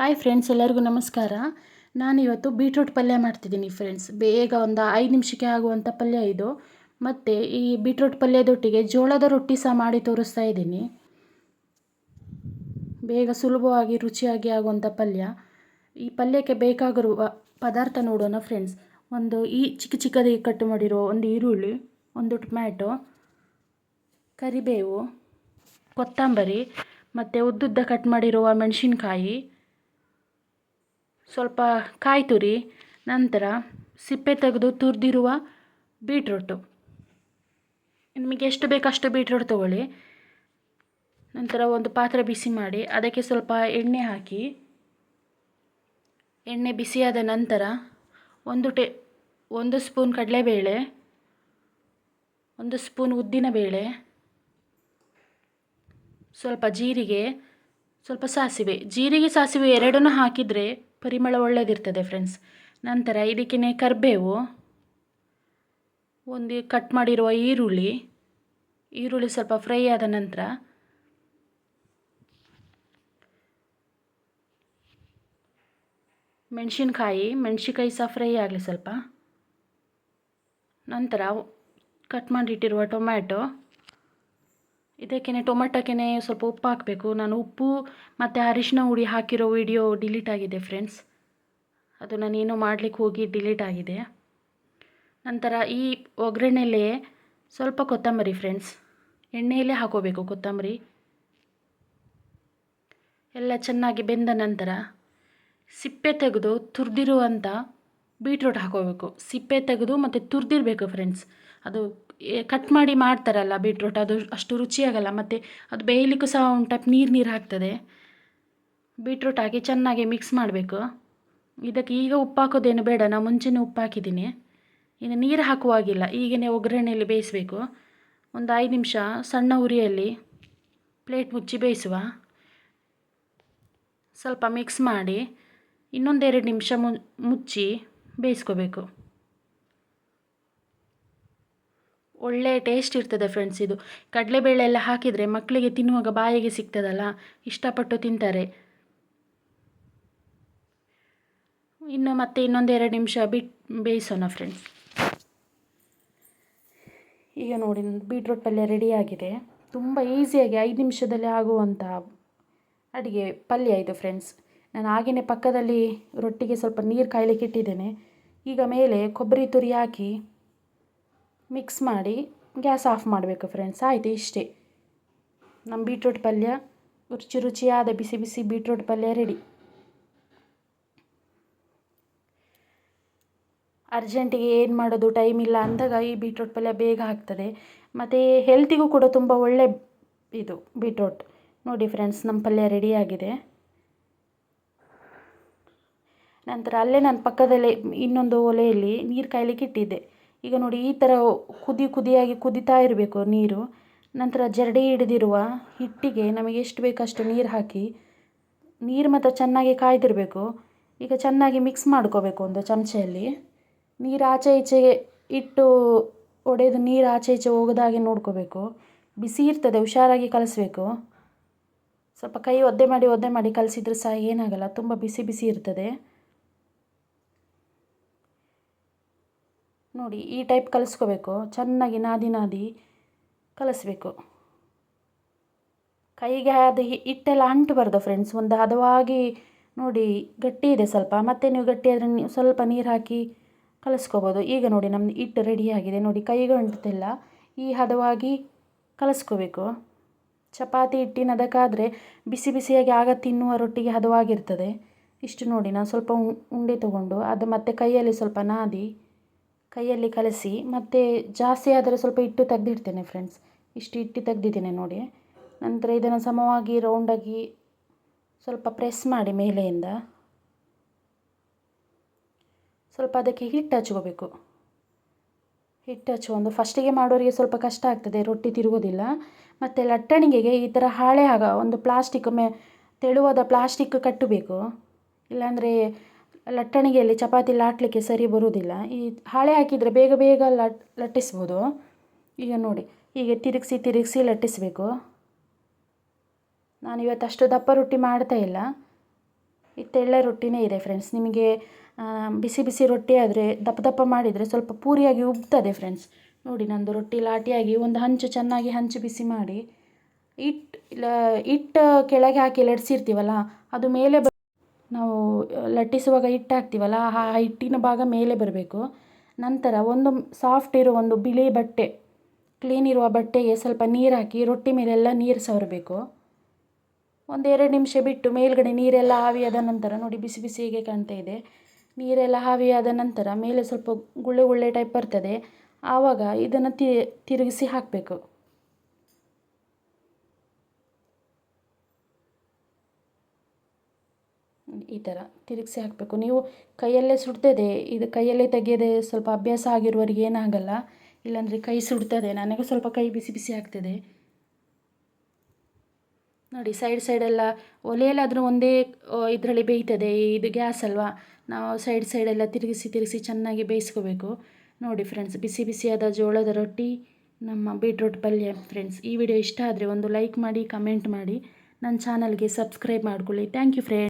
Hi friends ಎಲ್ಲರಿಗೂ ನಮಸ್ಕಾರ. ನಾನು ಇವತ್ತು ಬೀಟ್ರೂಟ್ ಪಲ್ಯ ಮಾಡ್ತಿದ್ದೀನಿ ಫ್ರೆಂಡ್ಸ್ ಬೇಗ ಒಂದು ಐದು ನಿಮಿಷಕ್ಕೆ ಆಗುವಂಥ ಪಲ್ಯ ಇದು. ಮತ್ತು ಈ ಬೀಟ್ರೂಟ್ ಪಲ್ಯದೊಟ್ಟಿಗೆ ಜೋಳದ ರೊಟ್ಟಿ ಸಹ ಮಾಡಿ ತೋರಿಸ್ತಾ ಇದ್ದೀನಿ. ಬೇಗ ಸುಲಭವಾಗಿ, ರುಚಿಯಾಗಿ ಆಗುವಂಥ ಪಲ್ಯ. ಈ ಪಲ್ಯಕ್ಕೆ ಬೇಕಾಗಿರುವ ಪದಾರ್ಥ ನೋಡೋಣ ಫ್ರೆಂಡ್ಸ್ ಒಂದು ಈ ಚಿಕ್ಕ ಚಿಕ್ಕದಾಗಿ ಕಟ್ ಮಾಡಿರೋ ಒಂದು ಈರುಳ್ಳಿ, ಒಂದು ಟೊಮ್ಯಾಟೊ, ಕರಿಬೇವು, ಕೊತ್ತಂಬರಿ, ಮತ್ತು ಉದ್ದುದ್ದ ಕಟ್ ಮಾಡಿರುವ ಮೆಣಸಿನ್ಕಾಯಿ ಸ್ವಲ್ಪ ಕಾಯಿ ತುರಿ, ನಂತರ ಸಿಪ್ಪೆ ತೆಗೆದು ತುರಿದಿರುವ ಬೀಟ್ರೂಟು. ನಿಮಗೆ ಎಷ್ಟು ಬೇಕು ಅಷ್ಟು ಬೀಟ್ರೂಟ್ ತೊಗೊಳ್ಳಿ. ನಂತರ ಒಂದು ಪಾತ್ರೆ ಬಿಸಿ ಮಾಡಿ, ಅದಕ್ಕೆ ಸ್ವಲ್ಪ ಎಣ್ಣೆ ಹಾಕಿ. ಎಣ್ಣೆ ಬಿಸಿಯಾದ ನಂತರ ಒಂದು ಟೇ, ಒಂದು ಸ್ಪೂನ್ ಕಡಲೆಬೇಳೆ, ಒಂದು ಸ್ಪೂನ್ ಉದ್ದಿನಬೇಳೆ ಸ್ವಲ್ಪ ಜೀರಿಗೆ, ಸ್ವಲ್ಪ ಸಾಸಿವೆ. ಜೀರಿಗೆ, ಸಾಸಿವೆ ಎರಡನ್ನೂ ಹಾಕಿದರೆ ಪರಿಮಳ ಒಳ್ಳೆಯದಿರ್ತದೆ ಫ್ರೆಂಡ್ಸ್ ನಂತರ ಇದಕ್ಕೆ ಕರಿಬೇವು, ಒಂದು ಕಟ್ ಮಾಡಿರುವ ಈರುಳ್ಳಿ ಈರುಳ್ಳಿ ಸ್ವಲ್ಪ ಫ್ರೈ ಆದ ನಂತರ ಮೆಣಸಿನ್ಕಾಯಿ ಮೆಣಸಿನ್ಕಾಯಿ ಸಹ ಫ್ರೈ ಆಗಲಿ ಸ್ವಲ್ಪ. ನಂತರ ಕಟ್ ಮಾಡಿಟ್ಟಿರುವ ಟೊಮ್ಯಾಟೊ ಇದಕ್ಕೇ ಟೊಮೆಟೊಕ್ಕೇನೆ ಸ್ವಲ್ಪ ಉಪ್ಪು ಹಾಕಬೇಕು. ನಾನು ಉಪ್ಪು ಮತ್ತು ಅರಿಶಿನ ಹುಡಿ ಹಾಕಿರೋ ವಿಡಿಯೋ ಡಿಲೀಟ್ ಆಗಿದೆ ಫ್ರೆಂಡ್ಸ್ ಅದು ನಾನೇನೋ ಮಾಡಲಿಕ್ಕೆ ಹೋಗಿ ಡಿಲೀಟ್ ಆಗಿದೆ. ನಂತರ ಈ ಒಗ್ಗರಣೆಲೇ ಸ್ವಲ್ಪ ಕೊತ್ತಂಬರಿ ಫ್ರೆಂಡ್ಸ್ ಎಣ್ಣೆಯಲ್ಲೇ ಹಾಕೋಬೇಕು ಕೊತ್ತಂಬರಿ. ಎಲ್ಲ ಚೆನ್ನಾಗಿ ಬೆಂದ ನಂತರ ಸಿಪ್ಪೆ ತೆಗೆದು ತುರಿದಿರುವಂಥ ಬೀಟ್ರೂಟ್ ಹಾಕೋಬೇಕು. ಸಿಪ್ಪೆ ತೆಗೆದು ಮತ್ತು ತುರಿದಿರಬೇಕು ಫ್ರೆಂಡ್ಸ್ ಅದು ಕಟ್ ಮಾಡಿ ಮಾಡ್ತಾರಲ್ಲ ಬೀಟ್ರೂಟ್ ಅದು ಅಷ್ಟು ರುಚಿಯಾಗಲ್ಲ, ಮತ್ತು ಅದು ಬೇಯಲಿಕ್ಕೂ ಸಹ ಒಂದು ಟೈಪ್ ನೀರು ನೀರು ಹಾಕ್ತದೆ. ಬೀಟ್ರೂಟ್ ಹಾಕಿ ಚೆನ್ನಾಗಿ ಮಿಕ್ಸ್ ಮಾಡಬೇಕು. ಇದಕ್ಕೆ ಈಗ ಉಪ್ಪು ಹಾಕೋದೇನು ಬೇಡ ನಾನು ಮುಂಚೆನೇ ಉಪ್ಪು ಹಾಕಿದ್ದೀನಿ. ಇನ್ನು ನೀರು ಹಾಕುವಾಗಿಲ್ಲ, ಈಗನೇ ಒಗ್ಗರಣೆಯಲ್ಲಿ ಬೇಯಿಸಬೇಕು. ಒಂದು ಐದು ನಿಮಿಷ ಸಣ್ಣ ಉರಿಯಲ್ಲಿ ಪ್ಲೇಟ್ ಮುಚ್ಚಿ ಬೇಯಿಸುವ. ಸ್ವಲ್ಪ ಮಿಕ್ಸ್ ಮಾಡಿ ಇನ್ನೊಂದೆರಡು ನಿಮಿಷ ಮುಚ್ಚಿ ಬೇಯಿಸ್ಕೋಬೇಕು. ಒಳ್ಳೆ ಟೇಸ್ಟ್ ಇರ್ತದೆ ಫ್ರೆಂಡ್ಸ್ ಇದು. ಕಡಲೆಬೇಳೆ ಎಲ್ಲ ಹಾಕಿದರೆ ಮಕ್ಕಳಿಗೆ ತಿನ್ನುವಾಗ ಬಾಯಿಗೆ ಸಿಗ್ತದಲ್ಲ? ಇಷ್ಟಪಟ್ಟು ತಿಂತಾರೆ. ಇನ್ನು ಮತ್ತೆ ಇನ್ನೊಂದೆರಡು ನಿಮಿಷ ಬಿಟ್ಟು ಬೇಯಿಸೋಣ ಫ್ರೆಂಡ್ಸ್ ಈಗ ನೋಡಿ, ಬೀಟ್ರೂಟ್ ಪಲ್ಯ ರೆಡಿಯಾಗಿದೆ ತುಂಬ ಈಸಿಯಾಗಿ ಐದು ನಿಮಿಷದಲ್ಲಿ ಆಗುವಂಥ ಅಡುಗೆ ಪಲ್ಯ ಇದು ಫ್ರೆಂಡ್ಸ್ ನಾನು ಹಾಗೆಯೇ ಪಕ್ಕದಲ್ಲಿ ರೊಟ್ಟಿಗೆ ಸ್ವಲ್ಪ ನೀರು ಕಾಯ್ಲಿಕ್ಕೆ ಇಟ್ಟಿದ್ದೇನೆ. ಈಗ ಮೇಲೆ ಕೊಬ್ಬರಿ ತುರಿ ಹಾಕಿ ಮಿಕ್ಸ್ ಮಾಡಿ ಗ್ಯಾಸ್ ಆಫ್ ಮಾಡಬೇಕು ಫ್ರೆಂಡ್ಸ್, ಆಯಿತು ಇಷ್ಟೇ. ನಮ್ಮ ಬೀಟ್ರೂಟ್ ಪಲ್ಯ ರುಚಿ ರುಚಿಯಾದ ಬಿಸಿ ಬಿಸಿ ಬೀಟ್ರೂಟ್ ಪಲ್ಯ ರೆಡಿ ಅರ್ಜೆಂಟಿಗೆ ಏನು ಮಾಡೋದು ಟೈಮ್ ಇಲ್ಲ ಅಂದಾಗ ಈ ಬೀಟ್ರೂಟ್ ಪಲ್ಯ ಬೇಗ ಆಗ್ತದೆ. ಮತ್ತು ಹೆಲ್ತಿಗೂ ಕೂಡ ತುಂಬ ಒಳ್ಳೆ ಇದು ಬೀಟ್ರೂಟ್. ನೋಡಿ ಫ್ರೆಂಡ್ಸ್, ನಮ್ಮ ಪಲ್ಯ ರೆಡಿಯಾಗಿದೆ ನಂತರ ಅಲ್ಲೇ ನಾನು ಪಕ್ಕದಲ್ಲೇ ಇನ್ನೊಂದು ಒಲೆಯಲ್ಲಿ ನೀರು ಕಾಯಲಿಕ್ಕೆ ಇಟ್ಟಿದ್ದೆ. ಈಗ ನೋಡಿ ಈ ಥರ ಕುದಿ ಕುದಿಯಾಗಿ ಕುದಿತಾ ಇರಬೇಕು ನೀರು. ನಂತರ ಜರಡಿ ಹಿಡಿದಿರುವ ಹಿಟ್ಟಿಗೆ ನಮಗೆ ಎಷ್ಟು ಬೇಕಷ್ಟು ನೀರು ಹಾಕಿ, ನೀರು ಮಾತ್ರ ಚೆನ್ನಾಗಿ ಕಾಯ್ದಿರಬೇಕು. ಈಗ ಚೆನ್ನಾಗಿ ಮಿಕ್ಸ್ ಮಾಡ್ಕೋಬೇಕು ಒಂದು ಚಮಚೆಯಲ್ಲಿ ನೀರು ಆಚೆ ಈಚೆಗೆ ಇಟ್ಟು ಒಡೆದು ನೀರು ಆಚೆ ಈಚೆ ಹೋಗದಾಗೆ ನೋಡ್ಕೋಬೇಕು. ಬಿಸಿ ಇರ್ತದೆ, ಹುಷಾರಾಗಿ ಕಲಿಸ್ಬೇಕು. ಸ್ವಲ್ಪ ಕೈ ಒದ್ದೆ ಮಾಡಿ ಒದ್ದೆ ಮಾಡಿ ಕಲಸಿದ್ರೆ ಸಹ ಏನಾಗಲ್ಲ, ತುಂಬ ಬಿಸಿ ಬಿಸಿ ಇರ್ತದೆ. ನೋಡಿ, ಈ ಟೈಪ್ ಕಲಿಸ್ಕೋಬೇಕು. ಚೆನ್ನಾಗಿ ನಾದಿ ನಾದಿ ಕಲಿಸ್ಬೇಕು. ಕೈಗೆ ಅದು ಹಿಟ್ಟೆಲ್ಲ ಅಂಟಬಾರ್ದು ಫ್ರೆಂಡ್ಸ್ ಒಂದು ಹದವಾಗಿ ನೋಡಿ, ಗಟ್ಟಿ ಇದೆ ಸ್ವಲ್ಪ. ಮತ್ತೆ ನೀವು ಗಟ್ಟಿ ಆದರೆ ನೀವು ಸ್ವಲ್ಪ ನೀರು ಹಾಕಿ ಕಲಿಸ್ಕೋಬೋದು. ಈಗ ನೋಡಿ ನಮ್ಮದು ಹಿಟ್ಟು ರೆಡಿಯಾಗಿದೆ ನೋಡಿ, ಕೈಗೆ ಅಂಟುತ್ತಿಲ್ಲ. ಈ ಹದವಾಗಿ ಕಲಿಸ್ಕೋಬೇಕು. ಚಪಾತಿ ಹಿಟ್ಟಿನದಕ್ಕಾದರೆ ಬಿಸಿ ಬಿಸಿಯಾಗಿ ಆಗ ತಿನ್ನುವ ರೊಟ್ಟಿಗೆ ಹದವಾಗಿರ್ತದೆ. ಇಷ್ಟು ನೋಡಿ, ನಾನು ಸ್ವಲ್ಪ ಉಂಡೆ ತೊಗೊಂಡು, ಅದು ಮತ್ತೆ ಕೈಯಲ್ಲಿ ಸ್ವಲ್ಪ ನಾದಿ ಕೈಯಲ್ಲಿ ಕಲಸಿ, ಮತ್ತು ಜಾಸ್ತಿ ಆದರೆ ಸ್ವಲ್ಪ ಹಿಟ್ಟು ತೆಗೆದಿಡ್ತೇನೆ ಫ್ರೆಂಡ್ಸ್ ಇಷ್ಟು ಹಿಟ್ಟು ತೆಗೆದಿದ್ದೇನೆ ನೋಡಿ. ನಂತರ ಇದನ್ನು ಸಮವಾಗಿ ರೌಂಡಾಗಿ ಸ್ವಲ್ಪ ಪ್ರೆಸ್ ಮಾಡಿ ಮೇಲೆಯಿಂದ. ಸ್ವಲ್ಪ ಅದಕ್ಕೆ ಹಿಟ್ಟು ಹಚ್ಕೋಬೇಕು. ಹಿಟ್ಟು ಹಚ್ಕೊಂಡು ಫಸ್ಟಿಗೆ ಮಾಡೋರಿಗೆ ಸ್ವಲ್ಪ ಕಷ್ಟ ಆಗ್ತದೆ, ರೊಟ್ಟಿ ತಿರುಗೋದಿಲ್ಲ. ಮತ್ತು ಲಟ್ಟಣಿಗೆಗೆ ಈ ಥರ ಹಾಳೆ ಆಗ ಒಂದು ಪ್ಲಾಸ್ಟಿಕ್ ಮೇ ತೆಳುವಾದ ಪ್ಲಾಸ್ಟಿಕ್ ಕಟ್ಟಬೇಕು. ಇಲ್ಲಾಂದರೆ ಲಟ್ಟಣಿಗೆಯಲ್ಲಿ ಚಪಾತಿ ಲಾಟಲಿಕ್ಕೆ ಸರಿ ಬರುವುದಿಲ್ಲ. ಈ ಹಾಳೆ ಹಾಕಿದರೆ ಬೇಗ ಬೇಗ ಲಟ್, ಲಟ್ಟಿಸ್ಬೋದು. ಈಗ ನೋಡಿ, ಹೀಗೆ ತಿರುಗಿಸಿ ತಿರುಗಿಸಿ ಲಟ್ಟಿಸಬೇಕು. ನಾನು ಇವತ್ತು ಅಷ್ಟು ದಪ್ಪ ರೊಟ್ಟಿ ಮಾಡ್ತಾ ಇಲ್ಲ. ಈ ತೆಳ್ಳೆ ರೊಟ್ಟಿನೇ ಇದೆ ಫ್ರೆಂಡ್ಸ್ ನಿಮಗೆ ಬಿಸಿ ಬಿಸಿ ರೊಟ್ಟಿ ಆದರೆ ದಪ್ಪ ದಪ್ಪ ಮಾಡಿದರೆ ಸ್ವಲ್ಪ ಪೂರಿಯಾಗಿ ಉಬ್ತದೆ ಫ್ರೆಂಡ್ಸ್ ನೋಡಿ, ನಂದು ರೊಟ್ಟಿ ಲಾಟಿಯಾಗಿ ಒಂದು ಹಂಚು ಚೆನ್ನಾಗಿ ಹಂಚು ಬಿಸಿ ಮಾಡಿ ಹಿಟ್ಟು ಇಲ್ಲ ಕೆಳಗೆ ಹಾಕಿ ಲಟ್ಸಿರ್ತೀವಲ್ಲ ಅದು ಮೇಲೆ ನಾವು ಲಟ್ಟಿಸುವಾಗ ಹಿಟ್ಟು ಹಾಕ್ತೀವಲ್ಲ ಆ ಹಿಟ್ಟಿನ ಭಾಗ ಮೇಲೆ ಬರಬೇಕು. ನಂತರ ಒಂದು ಸಾಫ್ಟ್ ಇರೋ ಒಂದು ಬಿಳಿ ಬಟ್ಟೆ ಕ್ಲೀನ್ ಇರುವ ಬಟ್ಟೆಗೆ ಸ್ವಲ್ಪ ನೀರು ಹಾಕಿ, ರೊಟ್ಟಿ ಮೇಲೆಲ್ಲ ನೀರು ಸವರಬೇಕು. ಒಂದು ಎರಡು ನಿಮಿಷ ಬಿಟ್ಟು ಮೇಲ್ಗಡೆ ನೀರೆಲ್ಲ ಆವಿಯಾದ ನಂತರ, ನೋಡಿ ಬಿಸಿ ಬಿಸಿ ಹೀಗೆ ಕಾಣ್ತಾ ಇದೆ. ನೀರೆಲ್ಲ ಆವಿಯಾದ ನಂತರ ಮೇಲೆ ಸ್ವಲ್ಪ ಗುಳ್ಳೆ ಗುಳ್ಳೆ ಟೈಪ್ ಬರ್ತದೆ. ಆವಾಗ ಇದನ್ನು ತಿರುಗಿಸಿ ಹಾಕಬೇಕು. ಈ ಥರ ತಿರುಗಿಸಿ ಹಾಕಬೇಕು. ನೀವು ಕೈಯಲ್ಲೇ ಸುಡ್ತದೆ, ಇದು ಕೈಯಲ್ಲೇ ತೆಗೆಯದೆ ಸ್ವಲ್ಪ ಅಭ್ಯಾಸ ಆಗಿರುವವರಿಗೆ ಏನಾಗಲ್ಲ. ಇಲ್ಲಾಂದರೆ ಕೈ ಸುಡ್ತದೆ, ನನಗೂ ಸ್ವಲ್ಪ ಕೈ ಬಿಸಿ ಬಿಸಿ ಆಗ್ತದೆ. ನೋಡಿ, ಸೈಡ್ ಸೈಡೆಲ್ಲ ಒಲೆಯಲ್ಲಾದರೂ ಒಂದೇ ಇದರಲ್ಲಿ ಬೇಯ್ತದೆ, ಇದು ಗ್ಯಾಸ್ ಅಲ್ವಾ? ನಾವು ಸೈಡ್ ಸೈಡೆಲ್ಲ ತಿರುಗಿಸಿ ತಿರುಗಿಸಿ ಚೆನ್ನಾಗಿ ಬೇಯಿಸ್ಕೋಬೇಕು. ನೋಡಿ ಫ್ರೆಂಡ್ಸ್, ಬಿಸಿ ಬಿಸಿಯಾದ ಜೋಳದ ರೊಟ್ಟಿ, ನಮ್ಮ ಬೀಟ್ರೂಟ್ ಪಲ್ಯ ಫ್ರೆಂಡ್ಸ್. ಈ ವಿಡಿಯೋ ಇಷ್ಟ ಆದರೆ ಒಂದು ಲೈಕ್ ಮಾಡಿ, ಕಮೆಂಟ್ ಮಾಡಿ. ನನ್ನ ಚಾನಲ್ಗೆ ಸಬ್ಸ್ಕ್ರೈಬ್ ಮಾಡ್ಕೊಳ್ಳಿ. Thank you friends.